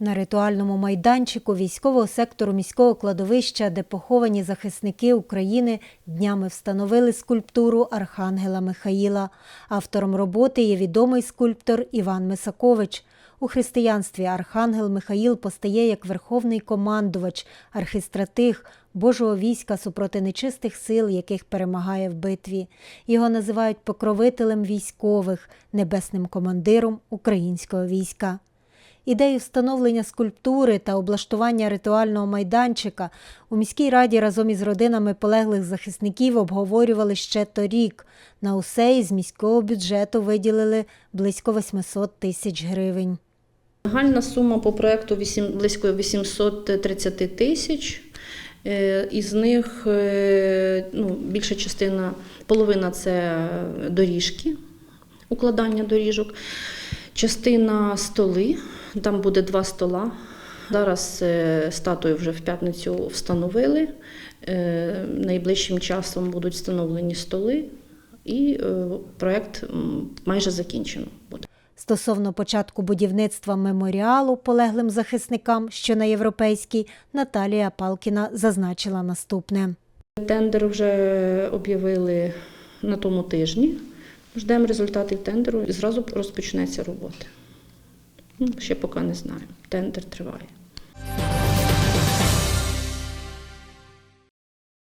На ритуальному майданчику військового сектору міського кладовища, де поховані захисники України, днями встановили скульптуру Архангела Михаїла. Автором роботи є відомий скульптор Іван Мисакович. У християнстві Архангел Михаїл постає як верховний командувач, архистратиг Божого війська супроти нечистих сил, яких перемагає в битві. Його називають покровителем військових, небесним командиром українського війська. Ідею встановлення скульптури та облаштування ритуального майданчика у міській раді разом із родинами полеглих захисників обговорювали ще торік. На усе із міського бюджету виділили близько 800 тисяч гривень. Загальна сума по проекту близько 830 тисяч. Е, Із них е, ну, більша частина, половина це доріжки, укладання доріжок, частина столи, там буде два стола. Зараз е, статую вже в п'ятницю встановили. Е, Найближчим часом будуть встановлені столи, і е, проект м, майже закінчено буде. Стосовно початку будівництва меморіалу полеглим захисникам, що на європейській, Наталія Палкіна зазначила наступне. Тендер вже об'явили на тому тижні. Ждемо результатів тендеру і зразу розпочнеться робота. Ну, ще поки не знаю. Тендер триває.